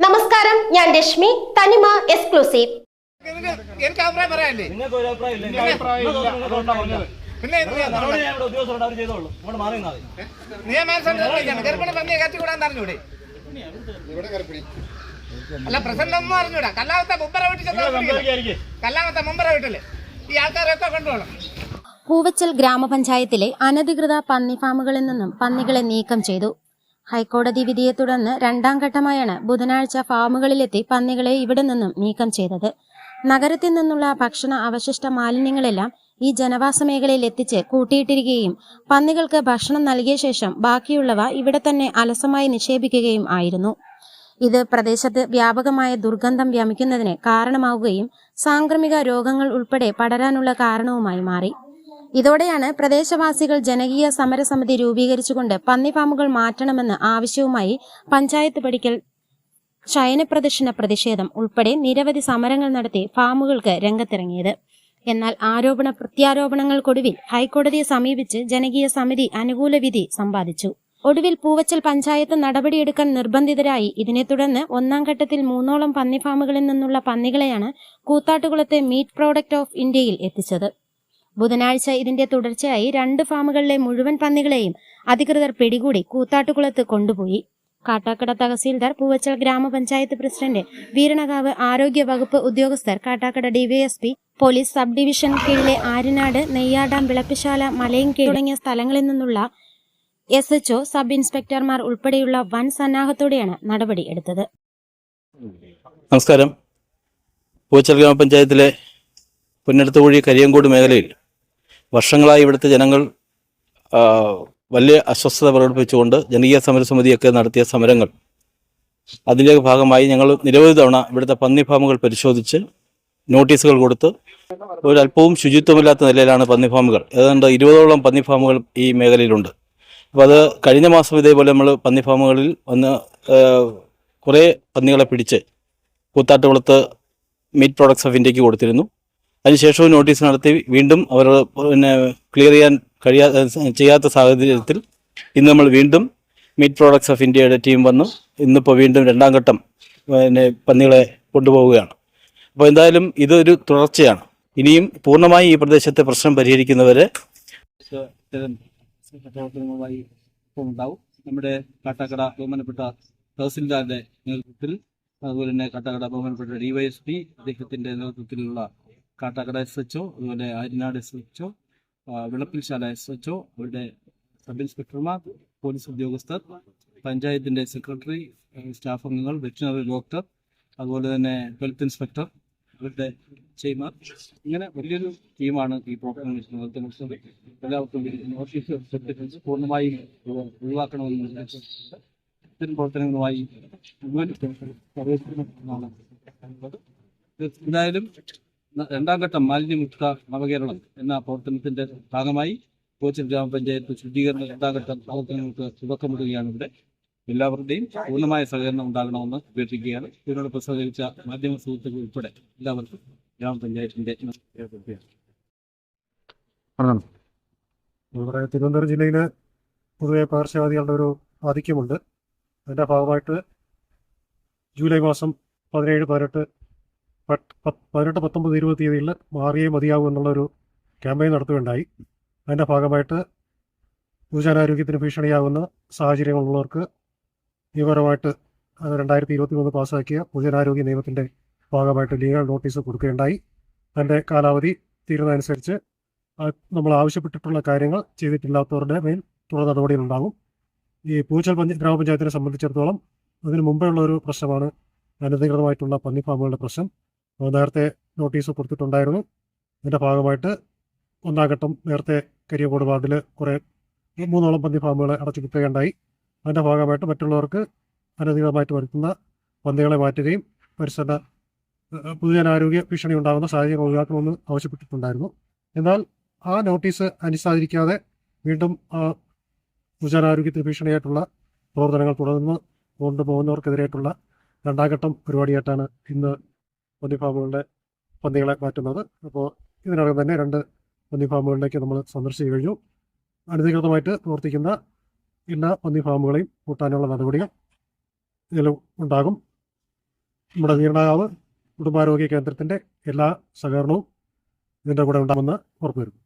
നമസ്കാരം ഞാൻ രശ്മി തനിമ എക്സ്ക്ലൂസീവ് ഇതിന് എനിക്ക് അഭിപ്രായം പറയാനില്ലേ? നിങ്ങൾക്ക് ഒരു അഭിപ്രായം ഇല്ല. അഭിപ്രായം ഇല്ല. അതുകൊണ്ടാണ് പിന്നെ ഗർഭിണി പന്നിയെ കത്തിക്കൂടാന്ന് അറിഞ്ഞൂടെ അല്ല പ്രസന്റ് ഒന്നും അറിഞ്ഞൂടാ കല്ലാമത്തെ മുമ്പറ വീട്ടിൽ. കല്ലാമത്തെ മുമ്പറ വീട്ടിൽ. ഈ ആൾക്കാരൊക്കെ കണ്ടോളാം. പൂവച്ചൽ ഗ്രാമപഞ്ചായത്തിലെ അനധികൃത പന്നി ഫാമുകളിൽ നിന്നും പന്നികളെ നീക്കം ചെയ്തു. ഹൈക്കോടതി വിധിയെ തുടർന്ന് രണ്ടാം ഘട്ടമായാണ് ബുധനാഴ്ച ഫാമുകളിലെത്തി പന്നികളെ ഇവിടെ നിന്നും നീക്കം ചെയ്തത്. നഗരത്തിൽ നിന്നുള്ള ഭക്ഷണ അവശിഷ്ട മാലിന്യങ്ങളെല്ലാം ഈ ജനവാസ മേഖലയിൽ എത്തിച്ച് കൂട്ടിയിട്ടിരിക്കുകയും പന്നികൾക്ക് ഭക്ഷണം നൽകിയ ശേഷം ബാക്കിയുള്ളവ ഇവിടെ തന്നെ അലസമായി നിക്ഷേപിക്കുകയും ആയിരുന്നു. ഇത് പ്രദേശത്ത് വ്യാപകമായ ദുർഗന്ധം വ്യാപിക്കുന്നതിന് കാരണമാവുകയും സാംക്രമിക രോഗങ്ങൾ ഉൾപ്പെടെ പടരാനുള്ള കാരണവുമായി മാറി. ഇതോടെയാണ് പ്രദേശവാസികൾ ജനകീയ സമരസമിതി രൂപീകരിച്ചുകൊണ്ട് പന്നി ഫാമുകൾ മാറ്റണമെന്ന് ആവശ്യവുമായി പഞ്ചായത്ത് പടിക്കൽ ശയനപ്രദർശന പ്രതിഷേധം ഉൾപ്പെടെ നിരവധി സമരങ്ങൾ നടത്തി ഫാമുകൾക്ക് രംഗത്തിറങ്ങിയത്. എന്നാൽ ആരോപണ പ്രത്യാരോപണങ്ങൾക്കൊടുവിൽ ഹൈക്കോടതിയെ സമീപിച്ച് ജനകീയ സമിതി അനുകൂല വിധി സമ്പാദിച്ചു. ഒടുവിൽ പൂവച്ചൽ പഞ്ചായത്ത് നടപടിയെടുക്കാൻ നിർബന്ധിതരായി. ഇതിനെ തുടർന്ന് ഒന്നാം ഘട്ടത്തിൽ മൂന്നോളം പന്നി ഫാമുകളിൽ നിന്നുള്ള പന്നികളെയാണ് കൂത്താട്ടുകുളത്തെ മീറ്റ് പ്രോഡക്റ്റ് ഓഫ് ഇന്ത്യയിൽ എത്തിച്ചത്. ബുധനാഴ്ച ഇതിന്റെ തുടർച്ചയായി രണ്ട് ഫാമുകളിലെ മുഴുവൻ പന്നികളെയും അധികൃതർ പിടികൂടി കൂത്താട്ടുകുളത്ത് കൊണ്ടുപോയി. കാട്ടാക്കട തഹസീൽദാർ പൂവച്ചൽ ഗ്രാമപഞ്ചായത്ത് പ്രസിഡന്റ് വീരണകാവ് ആരോഗ്യ വകുപ്പ് ഉദ്യോഗസ്ഥർ Kattakada DYSP police sub division കീഴിലെ ആര്യനാട് നെയ്യാടാം വിളപ്പിശാല മലയൻകീഴ് തുടങ്ങിയ സ്ഥലങ്ങളിൽ നിന്നുള്ള എസ് എച്ച്ഒ സബ് ഇൻസ്പെക്ടർമാർ ഉൾപ്പെടെയുള്ള വൻ സന്നാഹത്തോടെയാണ് നടപടി എടുത്തത്. നമസ്കാരം. പൂച്ചൽ ഗ്രാമപഞ്ചായത്തിലെ പുന്നടുത്തുകുഴി കരിയങ്കോട് മേഖലയിൽ വർഷങ്ങളായി ഇവിടുത്തെ ജനങ്ങൾ വലിയ അസ്വസ്ഥത പ്രകടിപ്പിച്ചുകൊണ്ട് ജനകീയ സമരസമിതിയൊക്കെ നടത്തിയ സമരങ്ങൾ. അതിന്റെ ഭാഗമായി ഞങ്ങൾ നിരവധി തവണ ഇവിടുത്തെ പന്നി ഫാമുകൾ പരിശോധിച്ച് നോട്ടീസുകൾ കൊടുത്ത് ഒരല്പവും ശുചിത്വമില്ലാത്ത നിലയിലാണ് പന്നി ഫാമുകൾ ഏതാണ്ട് ഇരുപതോളം പന്നി ഫാമുകൾ ഈ മേഖലയിലുണ്ട്. അപ്പോൾ അത് കഴിഞ്ഞ മാസം ഇതേപോലെ നമ്മൾ പന്നി ഫാമുകളിൽ വന്ന് കുറേ പന്നികളെ പിടിച്ച് കൂത്താട്ടുകുളത്ത് മീറ്റ് പ്രോഡക്ട്സ് ഓഫ് ഇന്ത്യയ്ക്ക് കൊടുത്തിരുന്നു. അതിനുശേഷവും നോട്ടീസ് നടത്തി വീണ്ടും അവർ പിന്നെ ക്ലിയർ ചെയ്യാൻ കഴിയാ ചെയ്യാത്ത സാഹചര്യത്തിൽ ഇന്ന് നമ്മൾ വീണ്ടും മീറ്റ് പ്രോഡക്ട്സ് ഓഫ് ഇന്ത്യയുടെ ടീം വന്നു ഇന്നിപ്പോൾ വീണ്ടും രണ്ടാം ഘട്ടം പിന്നെ പന്നികളെ കൊണ്ടുപോവുകയാണ്. അപ്പോൾ എന്തായാലും ഇതൊരു തുടർച്ചയാണ്. ഇനിയും പൂർണമായി ഈ പ്രദേശത്തെ പ്രശ്നം പരിഹരിക്കുന്നവരെ പ്രവർത്തനങ്ങളുമായി ഉണ്ടാവും. നമ്മുടെ കാട്ടാക്കട ബഹുമാനപ്പെട്ട തഹസിൽദാറിന്റെ നേതൃത്വത്തിൽ അതുപോലെ തന്നെ കാട്ടാക്കട ബഹുമാനപ്പെട്ട ഡിവൈഎസ്പി അദ്ദേഹത്തിന്റെ നേതൃത്വത്തിലുള്ള കാട്ടാക്കട എസ് എച്ച് ഒ അതുപോലെ Aryanad S H O Vilappilsala S H O അവരുടെ സബ് ഇൻസ്പെക്ടർമാർ പോലീസ് ഉദ്യോഗസ്ഥർ പഞ്ചായത്തിന്റെ സെക്രട്ടറി സ്റ്റാഫ് അംഗങ്ങൾ വെറ്റിനറി ഡോക്ടർ അതുപോലെ തന്നെ ഹെൽത്ത് ഇൻസ്പെക്ടർ അവരുടെ ചെയ്യുന്ന ഇങ്ങനെ വലിയൊരു ടീമാണ് ഈ പ്രോഗ്രാം നടത്തുന്നത് എല്ലാവർക്കും ഓഫീസ് സെക്രട്ടറി പൂർണമായും ഒഴിവാക്കണമെന്ന് ഇത്തരം പ്രവർത്തനങ്ങളുമായി എന്തായാലും രണ്ടാം ഘട്ടം മാലിന്യമുക്ത നവകേരളം എന്ന പ്രവർത്തനത്തിന്റെ ഭാഗമായി കോച്ചിൻ ഗ്രാമപഞ്ചായത്ത് ശുദ്ധീകരണ രണ്ടാം ഘട്ടം പ്രവർത്തനങ്ങൾക്ക് തുടക്കമിടുകയാണ് ഇവിടെ. എല്ലാവരുടെയും പൂർണമായ സഹകരണം ഉണ്ടാകണമെന്ന് അഭ്യർത്ഥിക്കുകയാണ്. ഇതിനോടൊപ്പം സഹകരിച്ച മാധ്യമ സുഹൃത്തുക്കൾ ഉൾപ്പെടെ എല്ലാവർക്കും ഗ്രാമപഞ്ചായത്തിന്റെ തിരുവനന്തപുരം ജില്ലയിൽ പൊതുവെ പകർച്ചവ്യാധികളുടെ ഒരു ആധിക്യമുണ്ട്. അതിന്റെ ഭാഗമായിട്ട് ജൂലൈ മാസം പതിനേഴ് പതിനെട്ട് പതിനെട്ട് പത്തൊമ്പത് ഇരുപത് തീയതിയിൽ മാറിയേ മതിയാവൂ എന്നുള്ളൊരു ക്യാമ്പയിൻ നടത്തുകയുണ്ടായി. അതിന്റെ ഭാഗമായിട്ട് പൊതുജനാരോഗ്യത്തിന് ഭീഷണിയാകുന്ന സാഹചര്യങ്ങളുള്ളവർക്ക് നിയമപരമായിട്ട് രണ്ടായിരത്തി ഇരുപത്തി മൂന്ന് പാസ്സാക്കിയ പൊതുജനാരോഗ്യ നിയമത്തിന്റെ ഭാഗമായിട്ട് ലീഗൽ നോട്ടീസ് കൊടുക്കുകയുണ്ടായി. തന്റെ കാലാവധി തീരുന്നതനുസരിച്ച് നമ്മൾ ആവശ്യപ്പെട്ടിട്ടുള്ള കാര്യങ്ങൾ ചെയ്തിട്ടില്ലാത്തവരുടെ മേൽ തുടർ നടപടികളുണ്ടാകും ഈ പൂച്ചൽ പഞ്ചി ഗ്രാമപഞ്ചായത്തിനെ സംബന്ധിച്ചിടത്തോളം അതിന് മുമ്പെയുള്ള ഒരു പ്രശ്നമാണ് അനധികൃതമായിട്ടുള്ള പന്നി ഫാമുകളുടെ പ്രശ്നം നേരത്തെ നോട്ടീസ് കൊടുത്തിട്ടുണ്ടായിരുന്നു. അതിന്റെ ഭാഗമായിട്ട് ഒന്നാം ഘട്ടം നേരത്തെ കരിയകോട് വാർഡിൽ കുറേ മൂന്നോളം പന്നി ഫാമുകളെ അടച്ചു കിട്ടുകയുണ്ടായി അതിന്റെ ഭാഗമായിട്ട് മറ്റുള്ളവർക്ക് അനധികൃതമായിട്ട് വരുത്തുന്ന പന്തികളെ മാറ്റുകയും പരിസര പൊതുജനാരോഗ്യ ഭീഷണി ഉണ്ടാകുന്ന സാഹചര്യം ഒഴിവാക്കണമെന്ന് ആവശ്യപ്പെട്ടിട്ടുണ്ടായിരുന്നു. എന്നാൽ ആ നോട്ടീസ് അനുസാരിക്കാതെ വീണ്ടും പൊതുജനാരോഗ്യത്തിന് ഭീഷണിയായിട്ടുള്ള പ്രവർത്തനങ്ങൾ തുടർന്ന് കൊണ്ടുപോകുന്നവർക്കെതിരായിട്ടുള്ള രണ്ടാംഘട്ടം പരിപാടിയായിട്ടാണ് ഇന്ന് പന്നിഫാമുകളുടെ പന്തികളെ മാറ്റുന്നത്. അപ്പോൾ ഇതിനകം തന്നെ രണ്ട് പന്നിഫാമുകളിലേക്ക് നമ്മൾ സന്ദർശിച്ചു കഴിഞ്ഞു. അനധികൃതമായിട്ട് പ്രവർത്തിക്കുന്ന എല്ലാ പന്നി ഫാമുകളെയും കൂട്ടാനുള്ള നടപടികൾ ഇതിൽ ഉണ്ടാകും. നമ്മുടെ വീരണാകാവ് കുടുംബാരോഗ്യ കേന്ദ്രത്തിന്റെ എല്ലാ സഹകരണവും ഇതിന്റെ കൂടെ ഉണ്ടാകുമെന്ന് ഉറപ്പുവരുന്നു